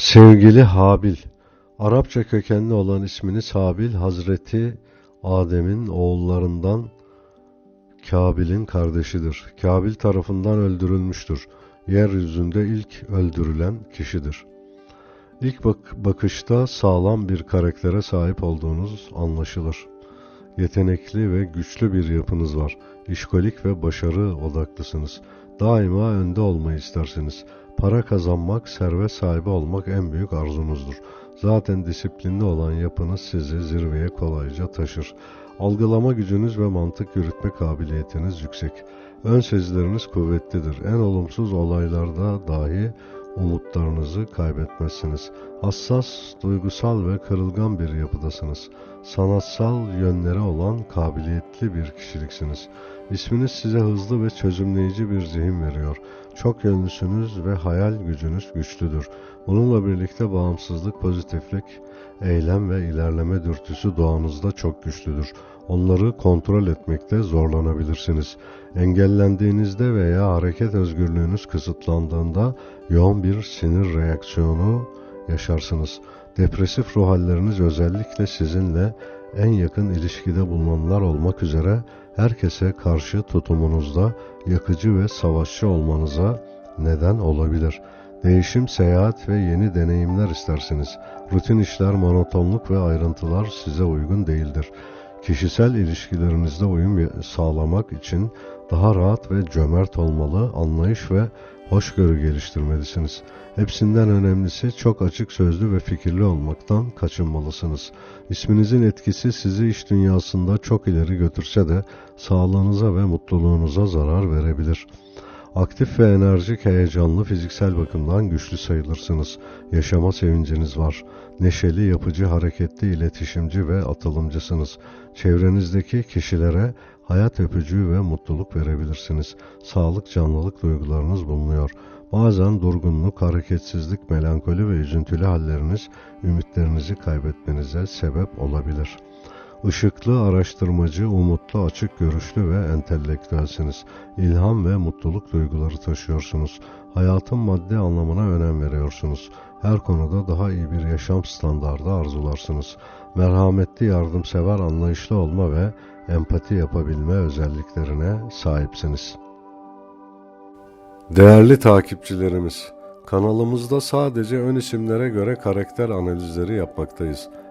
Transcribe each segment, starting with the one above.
Sevgili Habil, Arapça kökenli olan isminiz Habil, Hazreti Adem'in oğullarından Kabil'in kardeşidir. Kabil tarafından öldürülmüştür. Yeryüzünde ilk öldürülen kişidir. İlk bak- bakışta sağlam bir karaktere sahip olduğunuz anlaşılır. Yetenekli ve güçlü bir yapınız var. İşkolik ve başarı odaklısınız. Daima önde olmayı istersiniz. Para kazanmak, servet sahibi olmak en büyük arzunuzdur. Zaten disiplinli olan yapınız sizi zirveye kolayca taşır. Algılama gücünüz ve mantık yürütme kabiliyetiniz yüksek. Ön sezileriniz kuvvetlidir. En olumsuz olaylarda dahi umutlarınızı kaybetmezsiniz. Hassas, duygusal ve kırılgan bir yapıdasınız. Sanatsal yönleri olan kabiliyetli bir kişiliksiniz. İsminiz size hızlı ve çözümleyici bir zihin veriyor. Çok yönlüsünüz ve hayal gücünüz güçlüdür. Bununla birlikte bağımsızlık, pozitiflik, eylem ve ilerleme dürtüsü doğanızda çok güçlüdür. Onları kontrol etmekte zorlanabilirsiniz. Engellendiğinizde veya hareket özgürlüğünüz kısıtlandığında yoğun bir sinir reaksiyonu yaşarsınız. Depresif ruh halleriniz özellikle sizinle en yakın ilişkide bulunanlar olmak üzere herkese karşı tutumunuzda yakıcı ve savaşçı olmanıza neden olabilir. Değişim, seyahat ve yeni deneyimler istersiniz. Rutin işler, monotonluk ve ayrıntılar size uygun değildir. Kişisel ilişkilerinizde uyum sağlamak için daha rahat ve cömert olmalı, anlayış ve hoşgörü geliştirmelisiniz. Hepsinden önemlisi çok açık sözlü ve fikirli olmaktan kaçınmalısınız. İsminizin etkisi sizi iş dünyasında çok ileri götürse de sağlığınıza ve mutluluğunuza zarar verebilir. Aktif ve enerjik, heyecanlı, fiziksel bakımdan güçlü sayılırsınız. Yaşama sevinciniz var. Neşeli, yapıcı, hareketli, iletişimci ve atılımcısınız. Çevrenizdeki kişilere hayat öpücüğü ve mutluluk verebilirsiniz. Sağlık, canlılık duygularınız bulunuyor. Bazen durgunluk, hareketsizlik, melankoli ve üzüntülü halleriniz ümitlerinizi kaybetmenize sebep olabilir. Işıklı, araştırmacı, umutlu, açık görüşlü ve entelektüelsiniz. İlham ve mutluluk duyguları taşıyorsunuz. Hayatın maddi anlamına önem veriyorsunuz. Her konuda daha iyi bir yaşam standardı arzularsınız. Merhametli, yardımsever, anlayışlı olma ve empati yapabilme özelliklerine sahipsiniz. Değerli takipçilerimiz, kanalımızda sadece ön isimlere göre karakter analizleri yapmaktayız.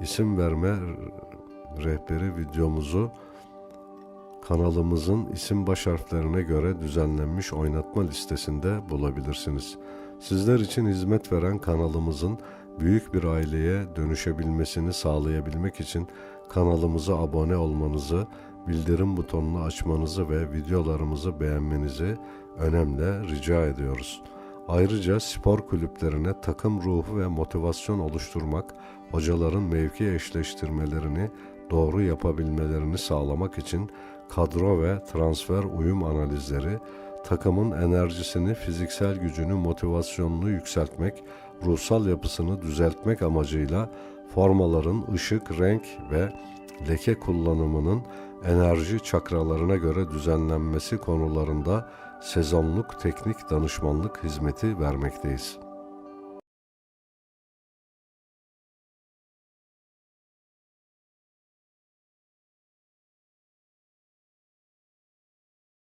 isim verme rehberi videomuzu kanalımızın isim baş harflerine göre düzenlenmiş oynatma listesinde bulabilirsiniz. Sizler için hizmet veren kanalımızın büyük bir aileye dönüşebilmesini sağlayabilmek için kanalımıza abone olmanızı, bildirim butonunu açmanızı ve videolarımızı beğenmenizi önemli rica ediyoruz. Ayrıca spor kulüplerine takım ruhu ve motivasyon oluşturmak, hocaların mevki eşleştirmelerini doğru yapabilmelerini sağlamak için kadro ve transfer uyum analizleri, takımın enerjisini, fiziksel gücünü, motivasyonunu yükseltmek, ruhsal yapısını düzeltmek amacıyla formaların ışık, renk ve leke kullanımının enerji çakralarına göre düzenlenmesi konularında sezonluk teknik danışmanlık hizmeti vermekteyiz.